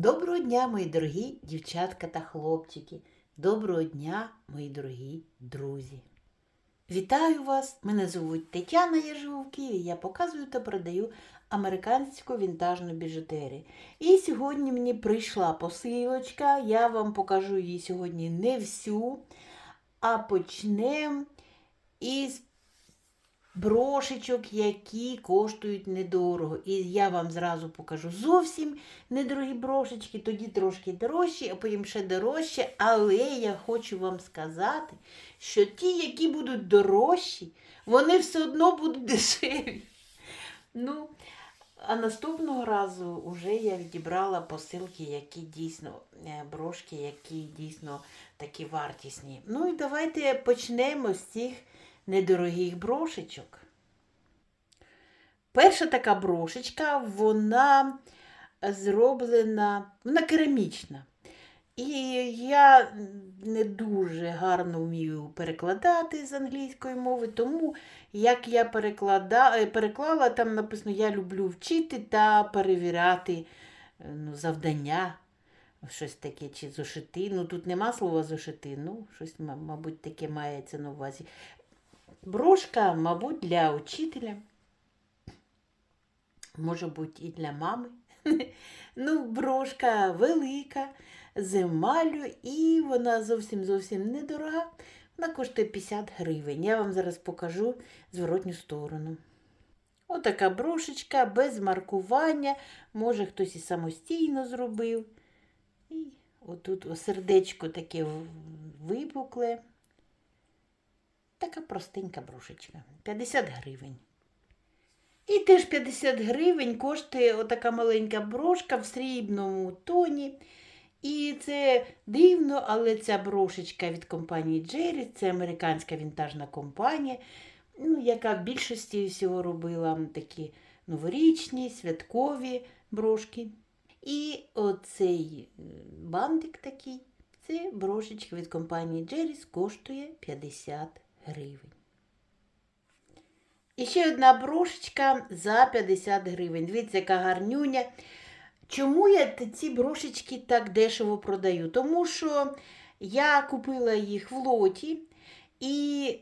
Доброго дня, мої дорогі дівчатка та хлопчики. Доброго дня, мої дорогі друзі. Вітаю вас! Мене звуть Тетяна, я живу в Києві. Я показую та продаю американську вінтажну біжутерію. І сьогодні мені прийшла посилочка. Я вам покажу її сьогодні не всю, а почнемо із брошечок, які коштують недорого. І я вам зразу покажу зовсім недорогі брошечки, тоді трошки дорожчі, а потім ще дорожче. Але я хочу вам сказати, що ті, які будуть дорожчі, вони все одно будуть дешеві. Ну, а наступного разу вже я відібрала посилки, які дійсно е, брошки, які дійсно такі вартісні. Ну і давайте почнемо з цих недорогих брошечок. Перша така брошечка, вона зроблена, вона керамічна. І я не дуже гарно вмію перекладати з англійської мови, тому як я переклада, е, переклала, там написано Я люблю вчити та перевіряти е, ну, завдання, щось таке, чи зошити. Ну, тут нема слова зошити, ну, щось, мабуть, таке мається на увазі. Брошка, мабуть, для учителя. Може бути, і для мами. Ну, брошка велика, з емаллю, і вона зовсім зовсім недорога. Вона коштує 50 гривень. Я вам зараз покажу зворотню сторону. Отака брошечка без маркування. Може, хтось і самостійно зробив. І отут сердечко таке випукле. Така простенька брошечка. 50 гривень. І теж 50 гривень коштує отака маленька брошка в срібному тоні. І це дивно, але ця брошечка від компанії Джері, це американська вінтажна компанія, ну, яка в більшості всього робила такі новорічні, святкові брошки. І оцей е, бантик такий, це брошечка від компанії Джеріс коштує 50 гривень. І ще одна брошечка за 50 гривень. Дивіться, яка гарнюня. Чому я ці брошечки так дешево продаю? Тому що я купила їх в лоті і,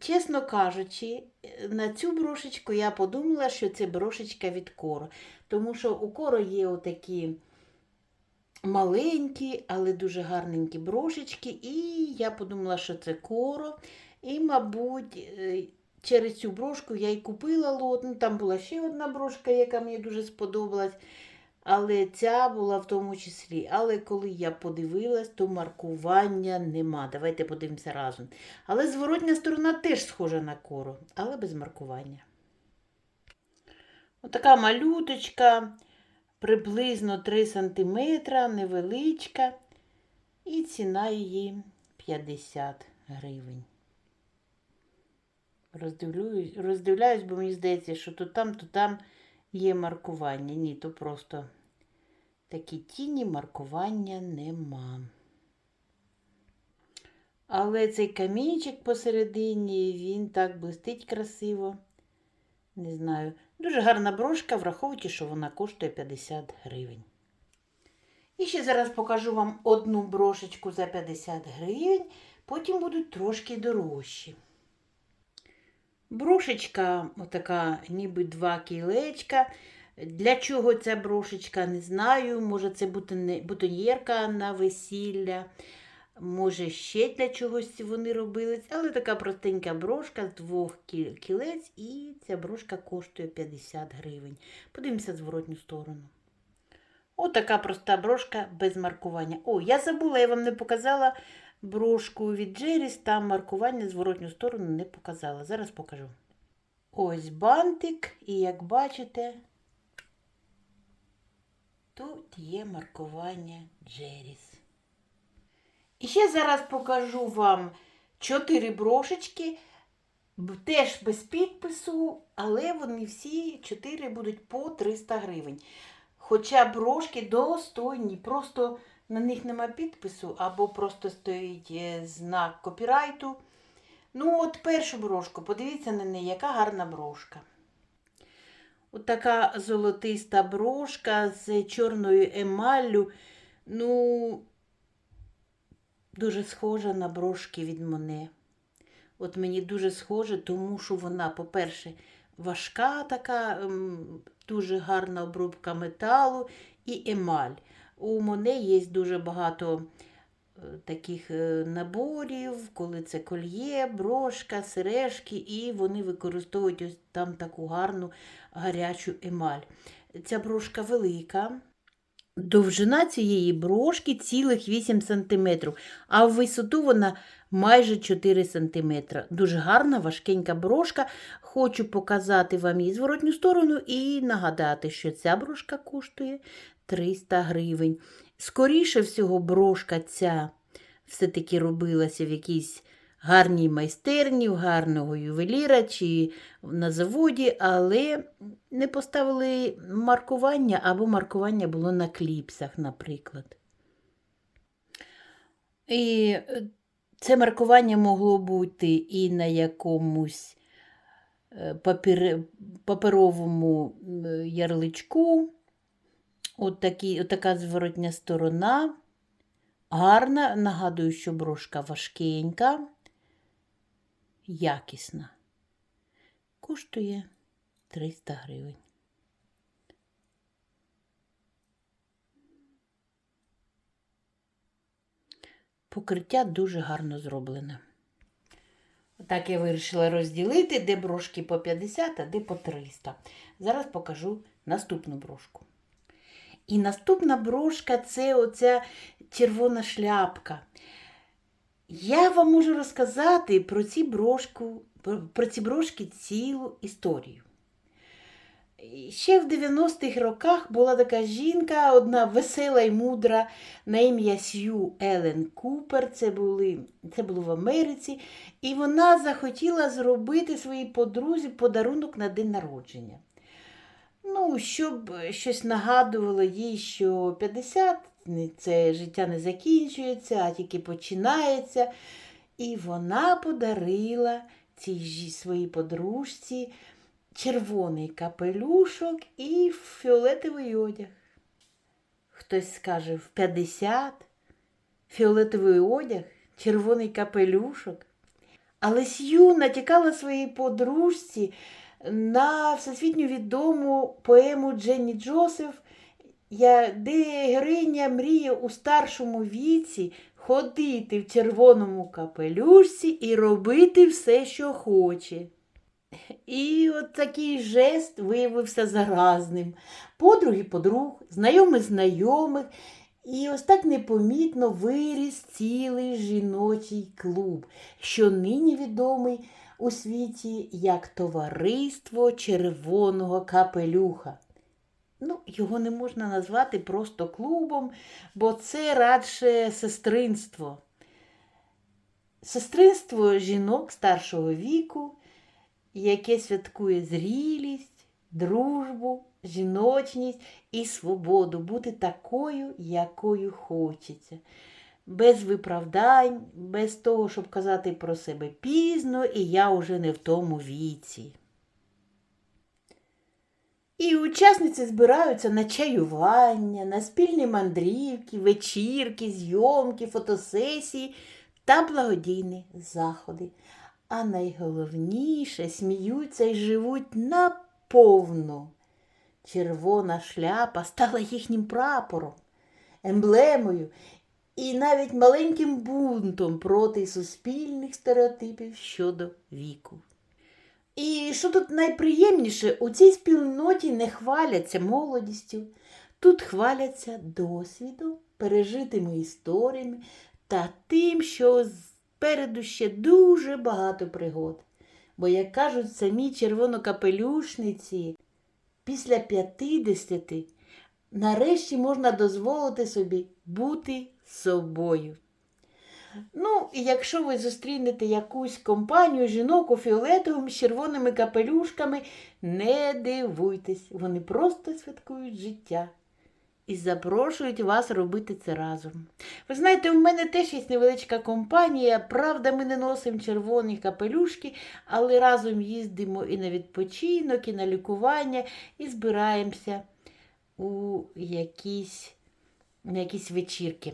чесно кажучи, на цю брошечку я подумала, що це брошечка від коро. Тому що у коро є отакі маленькі, але дуже гарненькі брошечки. І я подумала, що це коро. І, мабуть, е, через цю брошку я й купила лот. Ну, там була ще одна брошка, яка мені дуже сподобалась. Але ця була в тому числі. Але коли я подивилась, то маркування нема. Давайте подивимося разом. Але зворотня сторона теж схожа на коро, але без маркування. Отака малюточка, приблизно 3 см, невеличка. І ціна її 50 гривень. Роздивлююсь, роздивляюсь, бо мені здається, що то там, то там є маркування. Ні, то просто такі тіні маркування нема. Але цей камінчик посередині, він так блистить красиво. Не знаю. Дуже гарна брошка, враховуючи, що вона коштує 50 гривень. І ще зараз покажу вам одну брошечку за 50 гривень, потім будуть трошки дорожчі. Брошечка, отака, ніби два кілечка. Для чого ця брошечка, не знаю. Може, це бутоньєрка на весілля, може, ще для чогось вони робились. Але така простенька брошка з двох кілець, і ця брошка коштує 50 гривень. Подивимося зворотню сторону. Отака проста брошка без маркування. О, я забула, я вам не показала брошку від Джеріс, там маркування зворотню сторону не показала. Зараз покажу. Ось бантик, і як бачите, тут є маркування Джеріс. І ще зараз покажу вам чотири брошечки, теж без підпису, але вони всі чотири будуть по 300 гривень. Хоча брошки достойні, просто на них нема підпису, або просто стоїть е, знак копірайту. Ну, от першу брошку, подивіться на неї, яка гарна брошка. Отака золотиста брошка з чорною емаллю. Ну, дуже схожа на брошки від Моне. От мені дуже схоже, тому що вона, по-перше, важка така, дуже гарна обробка металу і емаль. У Моне є дуже багато е, таких е, наборів, коли це кольє, брошка, сережки, і вони використовують ось там таку гарну гарячу емаль. Ця брошка велика. Довжина цієї брошки цілих 8 см, а в висоту вона майже 4 см. Дуже гарна, важкенька брошка. Хочу показати вам її зворотню сторону і нагадати, що ця брошка коштує 300 гривень. Скоріше всього, брошка ця все-таки робилася в якійсь гарній майстерні, в гарного ювеліра чи на заводі, але не поставили маркування або маркування було на кліпсах, наприклад. І е, це маркування могло бути і на якомусь е, папір... паперовому ярличку. От, такі, от така зворотня сторона. Гарна, нагадую, що брошка важкенька, якісна. Коштує 300 гривень. Покриття дуже гарно зроблене. Так я вирішила розділити, де брошки по 50, а де по 300. Зараз покажу наступну брошку. І наступна брошка це оця червона шляпка. Я вам можу розказати про ці, брошку, про, ці брошки цілу історію. Ще в 90-х роках була така жінка, одна весела і мудра на ім'я Сью Елен Купер. Це, були, це було в Америці. І вона захотіла зробити своїй подрузі подарунок на день народження. Ну, щоб щось нагадувало їй, що 50 це життя не закінчується, а тільки починається. І вона подарила цій своїй подружці червоний капелюшок і фіолетовий одяг. Хтось скаже в 50 фіолетовий одяг, червоний капелюшок. Але Сью натякала своїй подружці на всесвітньо відому поему Дженні Джосеф, де героїня мріє у старшому віці ходити в червоному капелюшці і робити все, що хоче. І от такий жест виявився заразним. Подруги подруг, знайомих знайомих. І ось так непомітно виріс цілий жіночий клуб, що нині відомий у світі як Товариство Червоного Капелюха. Ну, його не можна назвати просто клубом, бо це радше сестринство. Сестринство жінок старшого віку, яке святкує зрілість, дружбу, жіночність і свободу бути такою, якою хочеться. Без виправдань, без того, щоб казати про себе пізно, і я вже не в тому віці. І учасниці збираються на чаювання, на спільні мандрівки, вечірки, зйомки, фотосесії та благодійні заходи. А найголовніше сміються і живуть наповну. Червона шляпа стала їхнім прапором, емблемою і навіть маленьким бунтом проти суспільних стереотипів щодо віку. І що тут найприємніше, у цій спільноті не хваляться молодістю, тут хваляться досвідом, пережитими історіями та тим, що спереду ще дуже багато пригод. Бо, як кажуть самі червонокапелюшниці, після 50 нарешті можна дозволити собі бути собою. Ну, і якщо ви зустрінете якусь компанію жінок у фіолетовому з червоними капелюшками, не дивуйтесь, вони просто святкують життя. і запрошують вас робити це разом. Ви знаєте, у мене теж є невеличка компанія. Правда, ми не носимо червоні капелюшки, але разом їздимо і на відпочинок, і на лікування, і збираємося у якісь, на якісь вечірки.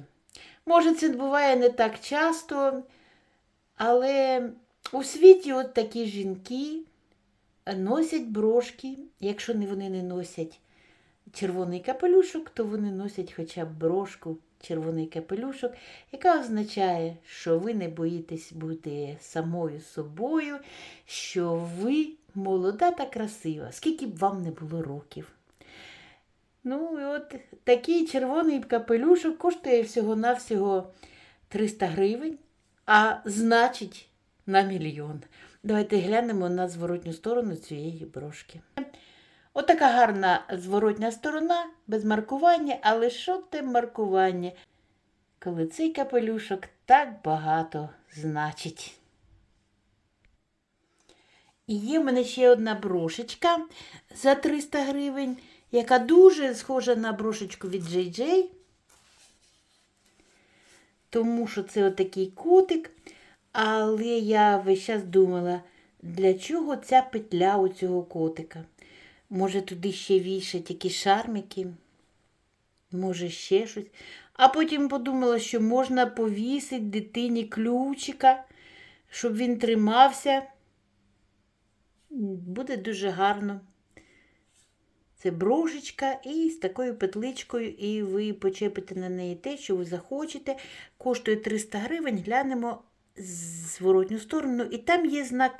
Може, це буває не так часто, але у світі от такі жінки носять брошки. Якщо вони не носять червоний капелюшок, то вони носять хоча б брошку, червоний капелюшок, яка означає, що ви не боїтесь бути самою собою, що ви молода та красива, скільки б вам не було років. Ну, і от такий червоний капелюшок коштує всього-навсього 300 гривень, а значить на мільйон. Давайте глянемо на зворотню сторону цієї брошки. Отака гарна зворотня сторона, без маркування, але що те маркування, коли цей капелюшок так багато значить. І є в мене ще одна брошечка за 300 гривень, яка дуже схожа на брошечку від JJ. Тому що це отакий котик. Але я весь час думала, для чого ця петля у цього котика? Може, туди ще вішать якісь шармики, може, ще щось. А потім подумала, що можна повісити дитині ключика, щоб він тримався. Буде дуже гарно. Це брошечка і з такою петличкою, і ви почепите на неї те, що ви захочете. Коштує 300 гривень, глянемо зворотню сторону. І там є знак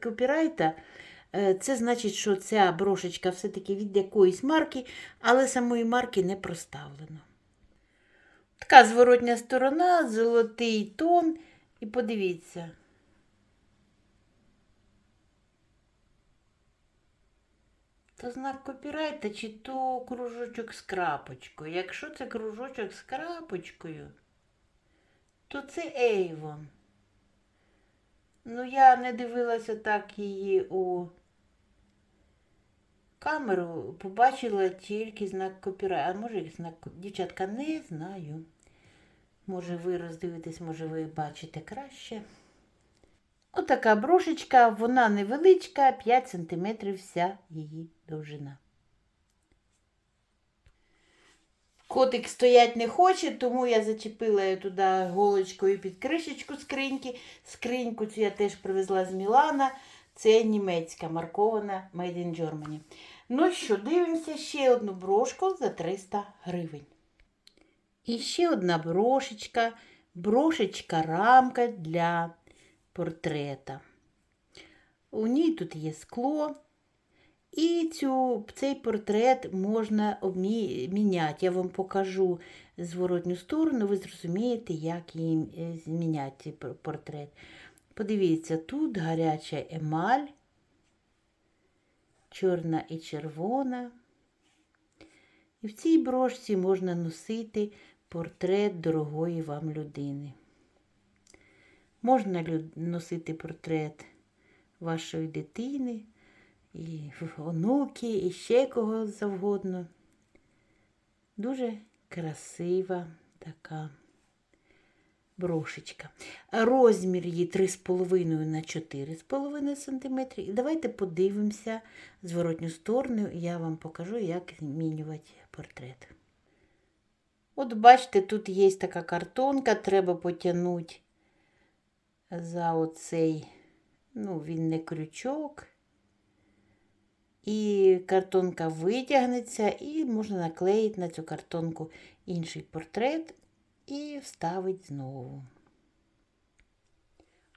копірайта. Е, Це значить, що ця брошечка все-таки від якоїсь марки, але самої марки не проставлено. Така зворотня сторона, золотий тон. І подивіться. То знак копірайта чи то кружочок з крапочкою. Якщо це кружочок з крапочкою, то це Avon. Ну, я не дивилася так її у камеру, побачила тільки знак копірайта. А може знак дівчатка не знаю. Може, ви роздивитесь, може, ви бачите краще. Отака брошечка, вона невеличка, 5 см вся її довжина. Котик стоять не хоче, тому я зачепила туди голочкою під кришечку скриньки. Скриньку цю я теж привезла з Мілана. Це німецька маркована Made in Germany. Ну що, дивимося ще одну брошку за 300 гривень. І ще одна брошечка, брошечка рамка для портрета. У ній тут є скло. І цю, цей портрет можна обміняти. Я вам покажу зворотню сторону, ви зрозумієте, як її зміняти цей портрет. Подивіться, тут гаряча емаль, чорна і червона. І в цій брошці можна носити портрет дорогої вам людини. Можна носити портрет вашої дитини і онуки, і ще кого завгодно. Дуже красива така брошечка. Розмір її 3,5 на 4,5 см. І давайте подивимося зворотню сторону, і я вам покажу, як змінювати портрет. От бачите, тут є така картонка, треба потягнути за оцей, ну, він не крючок. І картонка витягнеться, і можна наклеїти на цю картонку інший портрет і вставити знову.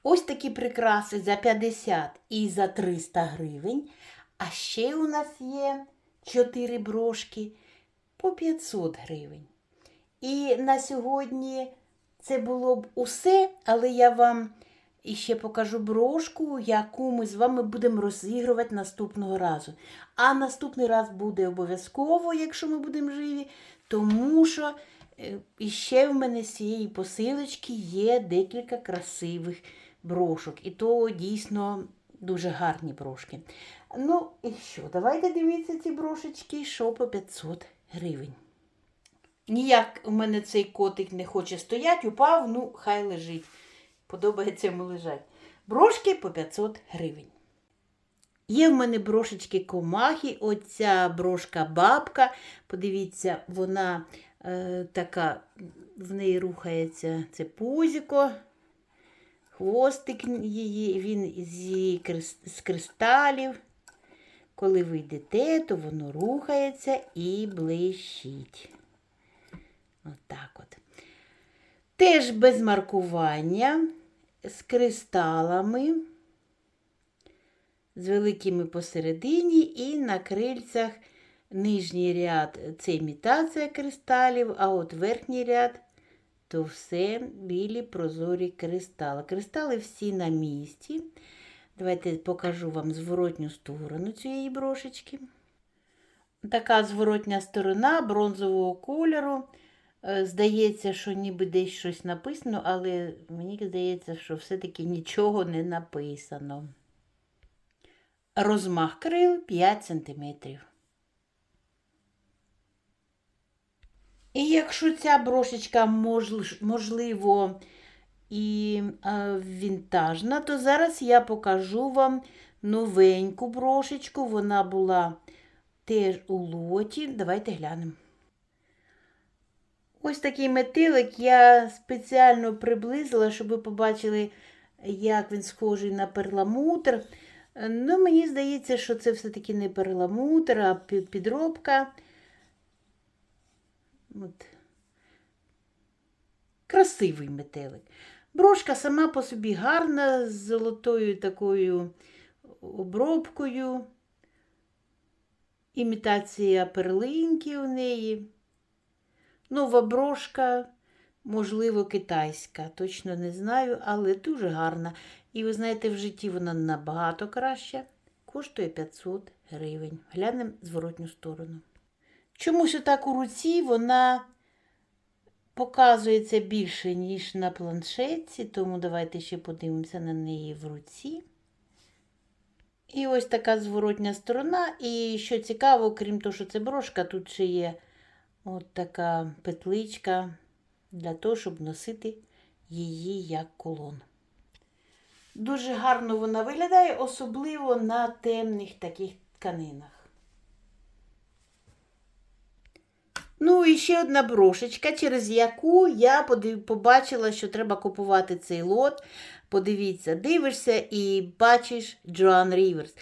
Ось такі прикраси за 50 і за 300 гривень. А ще у нас є 4 брошки по 500 гривень. І на сьогодні це було б усе, але я вам і ще покажу брошку, яку ми з вами будемо розігрувати наступного разу. А наступний раз буде обов'язково, якщо ми будемо живі, тому що е, ще в мене з цієї посилочки є декілька красивих брошок. І то дійсно дуже гарні брошки. Ну, і що? Давайте дивіться ці брошечки, що по 500 гривень. Ніяк у мене цей котик не хоче стояти, упав, ну, хай лежить. Подобається йому лежать. Брошки по 500 гривень. Є в мене брошечки комахи, оця брошка бабка. Подивіться, вона е, така, в неї рухається це пузіко, хвостик її, він зі з кристалів. Коли ви йдете, то воно рухається і блищить. Отак от. Теж без маркування, з кристалами, з великими посередині, і на крильцях нижній ряд це імітація кристалів, а от верхній ряд то все білі прозорі кристали. Кристали всі на місці. Давайте покажу вам зворотню сторону цієї брошечки. Така зворотня сторона бронзового кольору. Е, Здається, що ніби десь щось написано, але мені здається, що все-таки нічого не написано. Розмах крил 5 см. І якщо ця брошечка можл- можливо і е, вінтажна, то зараз я покажу вам новеньку брошечку. Вона була теж у лоті. Давайте глянемо. Ось такий метелик я спеціально приблизила, щоб ви побачили, як він схожий на перламутр. Ну, мені здається, що це все-таки не перламутр, а підробка. От. Красивий метелик. Брошка сама по собі гарна, з золотою такою обробкою. Імітація перлинки у неї. Нова брошка, можливо, китайська. Точно не знаю, але дуже гарна. І ви знаєте, в житті вона набагато краща. Коштує 500 гривень. Глянемо зворотню сторону. Чомусь отак у руці вона показується більше, ніж на планшетці, тому давайте ще подивимося на неї в руці. І ось така зворотня сторона. І що цікаво, крім того, що це брошка, тут ще є от така петличка для того, щоб носити її як колон. Дуже гарно вона виглядає, особливо на темних таких тканинах. Ну і ще одна брошечка, через яку я побачила, що треба купувати цей лот. Подивіться, дивишся і бачиш Джоан Ріверс.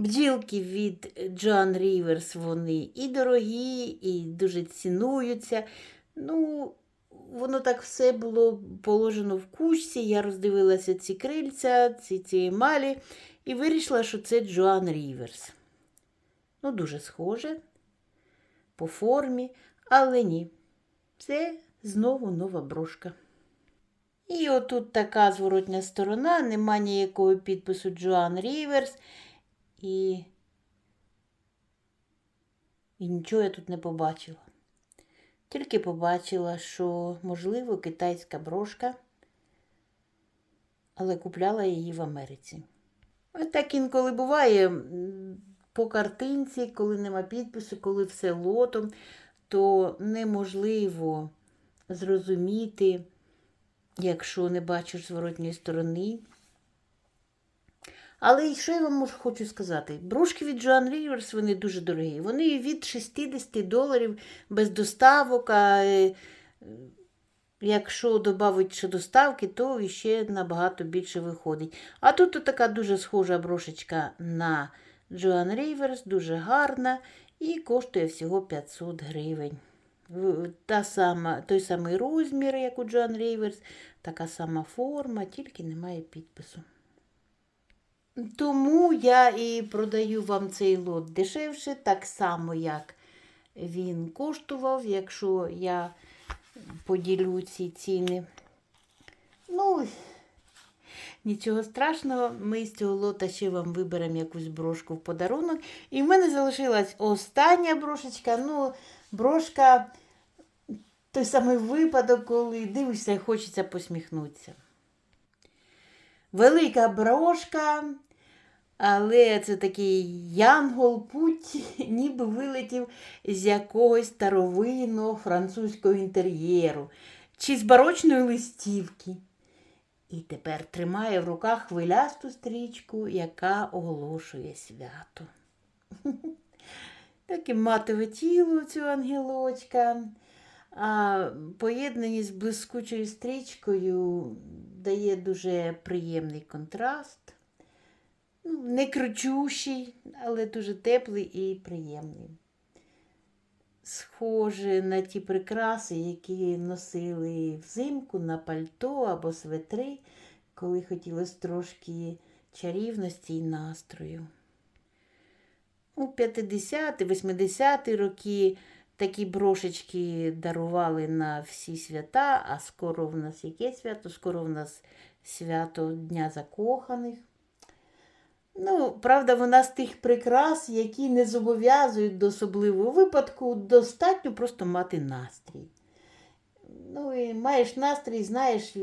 Бджілки від Джоан Ріверс, вони і дорогі, і дуже цінуються. Ну, воно так все було положено в кучці. Я роздивилася ці крильця, ці, ці емалі, і вирішила, що це Джоан Ріверс. Ну, дуже схоже по формі, але ні. Це знову нова брошка. І отут така зворотня сторона, нема ніякого підпису Джоан Ріверс. І... і нічого я тут не побачила. Тільки побачила, що, можливо, китайська брошка, але купляла її в Америці. Ось так інколи буває по картинці, коли нема підпису, коли все лотом, то неможливо зрозуміти, якщо не бачиш зворотньої сторони. Але що я вам хочу сказати? Брошки від Joan Rivers, вони дуже дорогі. Вони від 60 доларів без доставок, а е, якщо додати ще доставки, то ще набагато більше виходить. А тут така дуже схожа брошечка на Joan Rivers, дуже гарна і коштує всього 500 гривень. Та сама, той самий розмір, як у Joan Rivers, така сама форма, тільки немає підпису. Тому я і продаю вам цей лот дешевше, так само, як він коштував, якщо я поділю ці ціни. Ну, нічого страшного, ми з цього лота ще вам виберемо якусь брошку в подарунок. І в мене залишилась остання брошечка. Ну, брошка той самий випадок, коли дивишся і хочеться посміхнутися. Велика брошка Але це такий янгол путь, ніби вилетів з якогось старовинного французького інтер'єру чи з барочної листівки. І тепер тримає в руках хвилясту стрічку, яка оголошує свято. Таке матове тіло цього ангелочка. А поєднані з блискучою стрічкою дає дуже приємний контраст. Ну, не кричущий, але дуже теплий і приємний. Схоже на ті прикраси, які носили взимку на пальто або светри, коли хотілося трошки чарівності і настрою. У 50-80-ті роки такі брошечки дарували на всі свята, а скоро в нас яке свято? Скоро в нас свято Дня Закоханих. Ну, правда, вона з тих прикрас, які не зобов'язують до особливого випадку, достатньо просто мати настрій. Ну, і маєш настрій, знаєш,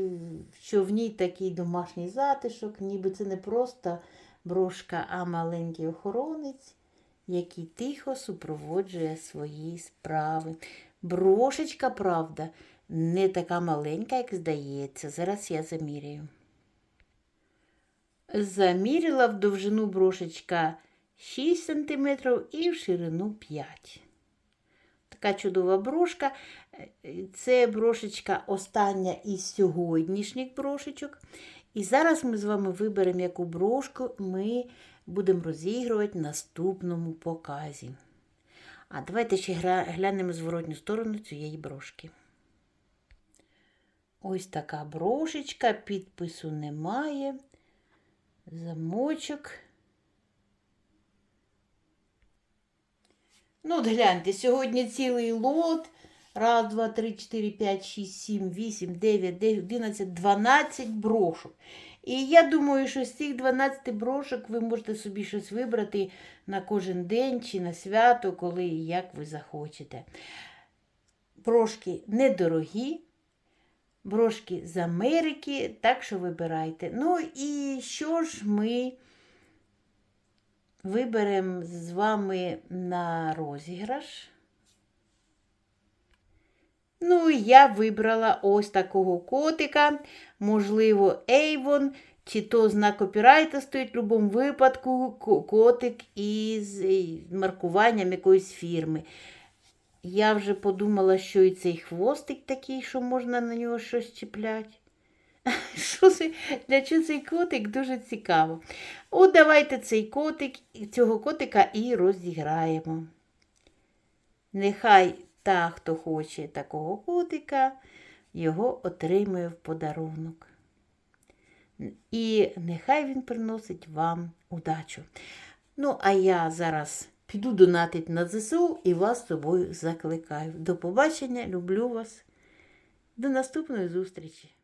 що в ній такий домашній затишок, ніби це не просто брошка, а маленький охоронець, який тихо супроводжує свої справи. Брошечка, правда, не така маленька, як здається. Зараз я заміряю. Заміряла в довжину брошечка 6 см і в ширину 5 Така чудова брошка. Це брошечка остання із сьогоднішніх брошечок. І зараз ми з вами виберемо, яку брошку ми будемо розігрувати в наступному показі. А давайте ще глянемо зворотню сторону цієї брошки. Ось така брошечка, підпису немає замочок. Ну, от гляньте, сьогодні цілий лот. Раз, два, три, чотири, п'ять, шість, сім, вісім, дев'ять, дев'ять, одинадцять, дванадцять брошок. І я думаю, що з цих 12 брошок ви можете собі щось вибрати на кожен день чи на свято, коли і як ви захочете. Брошки недорогі, брошки з Америки, так що вибирайте. Ну і що ж ми виберемо з вами на розіграш? Ну, я вибрала ось такого котика, можливо, Avon, чи то знак копірайта стоїть в будь-якому випадку котик із маркуванням якоїсь фірми. Я вже подумала, що і цей хвостик такий, що можна на нього щось чіпляти. Що це, Для чого цей котик дуже цікаво. От давайте цей котик, цього котика і розіграємо. Нехай та, хто хоче такого котика, його отримує в подарунок. І нехай він приносить вам удачу. Ну, а я зараз піду донатить на ЗСУ і вас з собою закликаю. До побачення, люблю вас. До наступної зустрічі!